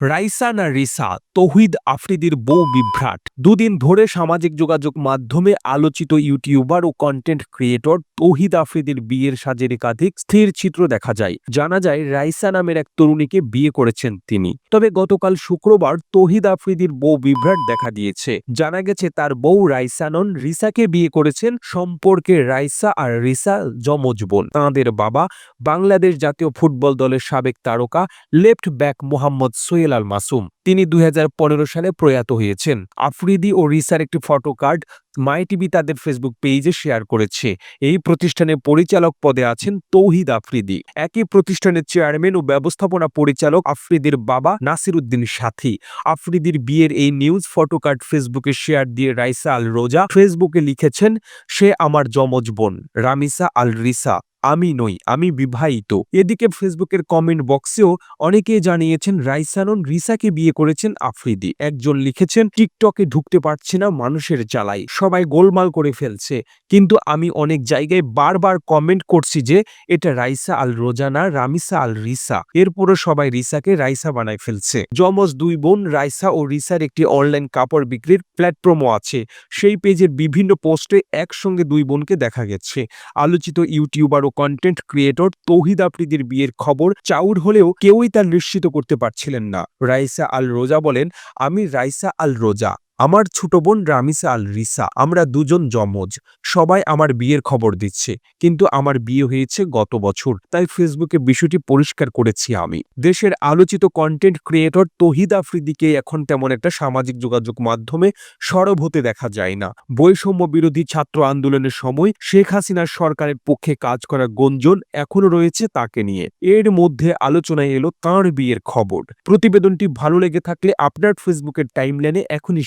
রাইসা না রিসা তৌহিদ আফ্রিদির বউ বিভ্রাট। দুদিন ধরে সামাজিক যোগাযোগ মাধ্যমে আলোচিত ইউটিউবার ও কন্টেন্ট ক্রিয়েটর তৌহিদ আফ্রিদির বিয়ের সাজের একাধিক স্থির চিত্র দেখা যায়। জানা যায়, রাইসা নামের এক তরুণীকে বিয়ে করেছেন তিনি। তবে গতকাল শুক্রবার তৌহিদ আফ্রিদির বউ বিভ্রাট দেখা দিয়েছে। জানা গেছে, তার বউ রাইসানন রিসাকে বিয়ে করেছেন সম্পর্কে রাইসা আর রিসা যমজ বোন। তাঁদের বাবা বাংলাদেশ জাতীয় ফুটবল দলের সাবেক তারকা, লেফট ব্যাক মোহাম্মদ সোহেল আল মাসুম। তিনি দুই সালে প্রয়াত হয়েছেন। আফ্রিদি ও রিসার একটি ফটো কার্ড মাই টিভি তাদের ফেসবুক পেজে শেয়ার করেছে। এই প্রতিষ্ঠানের পরিচালক পদে আছেন তৌহিদ আফ্রিদি। একই প্রতিষ্ঠানের চেয়ারম্যান ও ব্যবস্থাপনা পরিচালক আফ্রিদির বাবা নাসিরুদ্দিন সাথী। আফ্রিদির বিয়ের এই নিউজ ফটো কার্ড ফেসবুকে শেয়ার দিয়ে রাইসা আল রোজা ফেসবুকে লিখেছেন, সে আমার যমজ বোন, রামিসা আল রিসা। আমি নই, আমি বিবাহিত। এদিকে ফেসবুকের কমেন্ট বক্সেও অনেকেই জানিয়েছেন, রাইসানন রিসাকে বিয়ে করেছেন আফ্রিদি। একজন লিখেছেন, টিকটকে ঢুকতে পারছে না মানুষের জ্বালাই সবাই গোলমাল করে ফেলছে। কিন্তু আমি অনেক জায়গায় বারবার কমেন্ট করছি যে, এটা রাইসা আল রোজানা রামিসা আল রিসা। এরপরও সবাই রিসাকে রাইসা বানায় ফেলছে। যমজ দুই বোন, রাইসা ও রিসার একটি অনলাইন কাপড় বিক্রির প্ল্যাটফর্মও আছে। সেই পেজের বিভিন্ন পোস্টে একসঙ্গে দুই বোনকে দেখা গেছে। আলোচিত ইউটিউবার ও কন্টেন্ট ক্রিয়েটর তৌহিদ আফ্রিদির বিয়ের খবর চাউর হলেও কেউই তা নিশ্চিত করতে পারছিলেন না। রাইসা আল রোজা বলেন, আমি রাইসা আল রোজা আমার ছোট বোন রামিসা আল রিসা, আমরা দুজন যমজ। সবাই আমার বিয়ের খবর দিচ্ছে, কিন্তু আমার বিয়ে হয়েছে গত বছর, তাই ফেসবুকে বিষয়টি পরিষ্কার করেছি আমি। দেশের আলোচিত কন্টেন্ট ক্রিয়েটর তহিদ আফ্রিদিকে এখন তেমন একটা সামাজিক যোগাযোগ মাধ্যমে সরব হতে দেখা যায় না। বৈষম্য বিরোধী ছাত্র আন্দোলনের সময় শেখ হাসিনার সরকারের পক্ষে কাজ করা গঞ্জন এখনও রয়েছে তাকে নিয়ে। এর মধ্যে আলোচনায় এলো তাঁর বিয়ের খবর। প্রতিবেদনটি ভালো লেগে থাকলে আপনার ফেসবুকের টাইমলাইনে এখনই